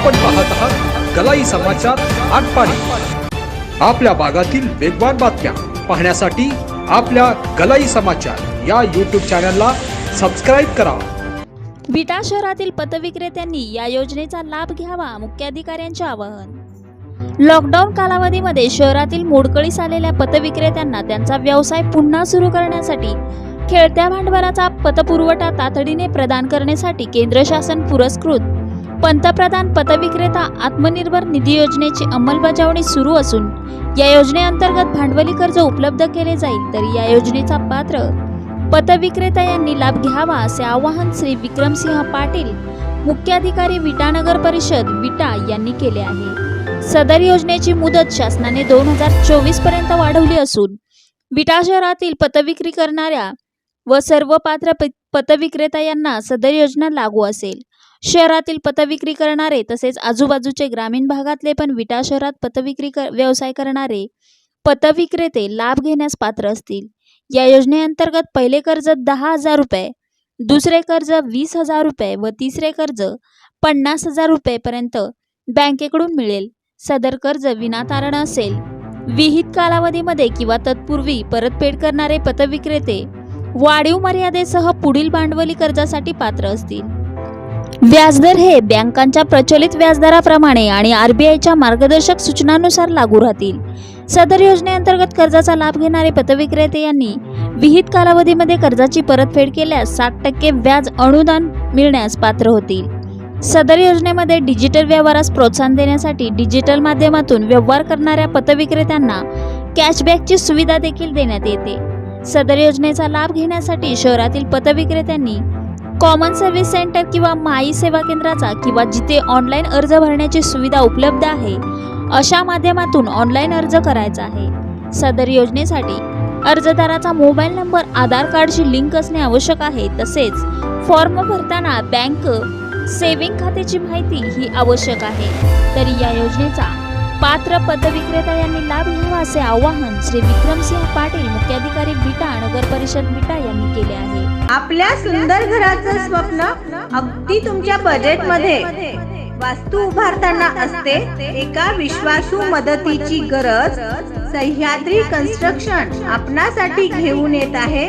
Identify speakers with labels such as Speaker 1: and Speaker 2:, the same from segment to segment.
Speaker 1: आपण पाहत आहात गलाई समाचार आटपाडी. आपल्या भागातील वेगवान बातम्या पाहण्यासाठी आपल्या गलाई समाचार या यूट्यूब चॅनलला सबस्क्राईब करा.
Speaker 2: विटा शहरातील पतविक्रेत्यांनी या योजनेचा लाभ घ्यावा मुख्याधिकाऱ्यांचे आवाहन. लॉकडाऊन कालावधीमध्ये शहरातील मोडकळीस आलेल्या पतविक्रेत्यांना त्यांचा व्यवसाय पुन्हा सुरू करण्यासाठी खेळत्या भांडवलाचा पतपुरवठा तातडीने प्रदान करण्यासाठी केंद्र शासन पुरस्कृत पंतप्रधान पतविक्रेता आत्मनिर्भर निधी योजनेची अंमलबजावणी सुरू असून या योजनेअंतर्गत भांडवली कर्ज उपलब्ध केले जाईल तर या योजनेचा पात्र पतविक्रेता यांनी लाभ घ्यावा असे आवाहन श्री विक्रमसिंह पाटील मुख्याधिकारी विटानगर परिषद विटा यांनी केले आहे. सदर योजनेची मुदत शासनाने दोन हजार चोवीसपर्यंत वाढवली असून विटा शहरातील पतविक्री करणाऱ्या व सर्व पात्र पतविक्रेता यांना सदर योजना लागू असेल. शहरातील पतविक्री करणारे तसेच आजूबाजूचे ग्रामीण भागातले पण विटा शहरात पतविक्री कर- व्यवसाय करणारे पतविक्रेते लाभ घेण्यास पात्र असतील. या योजनेअंतर्गत पहिले कर्ज दहा हजार रुपये दुसरे कर्ज वीस हजार रुपये व तिसरे कर्ज पन्नास हजार रुपयेपर्यंत बँकेकडून मिळेल. सदर कर्ज विनातारण असेल. विहित कालावधीमध्ये किंवा तत्पूर्वी परतफेड करणारे पतविक्रेते वाढीव मर्यादेसह पुढील भांडवली कर्जासाठी पात्र असतील. व्याजदर हे बँकांच्या प्रचलित व्याजदराप्रमाणे आणि आरबीआयच्या मार्गदर्शक सूचनांनुसार लागू राहतील. सदर योजनेअंतर्गत कर्जाचा लाभ घेणारे पतविक्रेते यांनी विहित कालावधीमध्ये कर्जाची परतफेड केल्यास साठ टक्के व्याज अनुदान मिळण्यास पात्र होतील. सदर योजनेमध्ये डिजिटल व्यवहारास प्रोत्साहन देण्यासाठी डिजिटल माध्यमातून व्यवहार करणाऱ्या पतविक्रेत्यांना कॅशबॅकची सुविधा देखील देण्यात येते. सदर योजनेचा लाभ घेण्यासाठी शहरातील पतविक्रेत्यांनी कॉमन सर्व्हिस सेंटर किंवा माई सेवा केंद्राचा किंवा जिथे ऑनलाईन अर्ज भरण्याची सुविधा उपलब्ध आहे अशा माध्यमातून ऑनलाईन अर्ज करायचा आहे. सदर योजनेसाठी अर्जदाराचा मोबाईल नंबर आधार कार्डशी लिंक असणे आवश्यक आहे. तसेच फॉर्म भरताना बँक सेविंग खात्याची माहिती ही आवश्यक आहे. तरी या योजनेचा पात्र पदविक्रेता यांनी लाभ घ्यावा असे आवाहन श्री विक्रमसिंह पाटील मुख्याधिकारी बिटा नगर परिषद बिटा यांनी केले आहे.
Speaker 3: आपल्या सुंदर घराचं स्वप्न अगदी तुमच्या बजेटमध्ये वास्तू उभारताना असते एका विश्वासू मदतीची गरज सह्याद्री कन्स्ट्रक्शन आपणासाठी घेऊन येत आहे.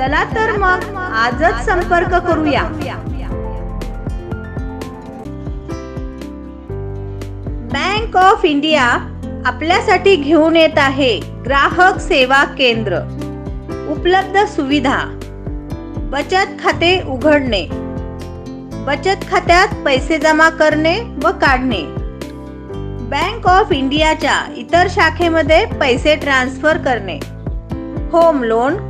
Speaker 3: चला तर मग आजच संपर्क करूया. बँक ऑफ इंडिया आपल्यासाठी घेऊन येत आहे ग्राहक सेवा केंद्र. उपलब्ध सुविधा. बचत खाते उघडणे. बचत खात्यात पैसे जमा करणे व काढणे. बँक ऑफ इंडियाच्या इतर शाखेमध्ये पैसे ट्रान्सफर करणे. Home loan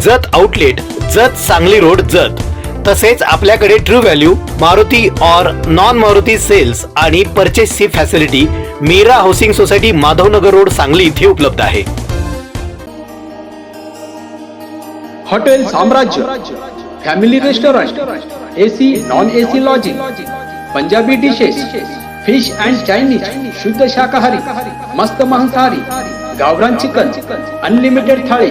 Speaker 4: Jat outlet Jat Sangli road Jat. तसेच आपल्याकडे ट्रू व्हॅल्यू मारुती और नॉन मारुती सेल्स आणि परचेसची facility Meera housing society Madhavnagar road Sangli इथे उपलब्ध आहे.
Speaker 1: Hotel Samrajya family restaurant AC non AC lodging Punjabi dishes fish and Chinese शुद्ध शाकाहारी मस्त मांसाहारी गावरान चिकन अनलिमिटेड थाळी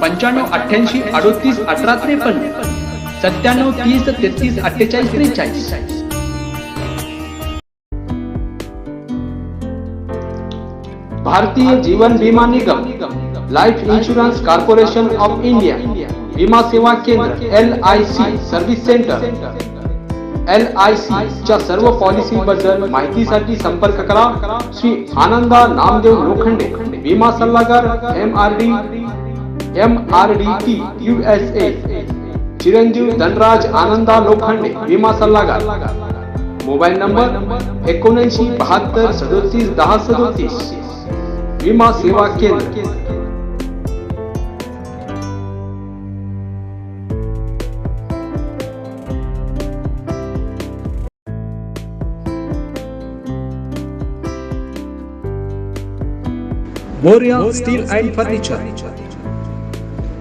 Speaker 1: पंच्याण्णव अठ्ठ्याऐंशी अडोतीस अठरा त्रेपन्न सत्त्याण्णव तीस तेहतीस अठ्ठेचाळीस त्रेचाळीस. Bharatiya Jeevan Bima Nigam life insurance corporation of India विमा सेवा केंद्र L I C service centre. L I C च्या सर्व पॉलिसी बद्दल माहितीसाठी संपर्क करा. श्री आनंदा नामदेव लोखंडे विमा सल्लागार M R D M R D T U S A चिरंजीव धनराज आनंदा लोखंडे विमा सल्लागार मोबाईल नंबर एकोणऐंशी बहात्तर सदोतीस दहा सदोतीस विमा सेवा केंद्र Moriya steel and furniture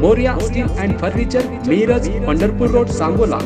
Speaker 1: Moriya steel and furniture Miraj Pandharpur road Sangola.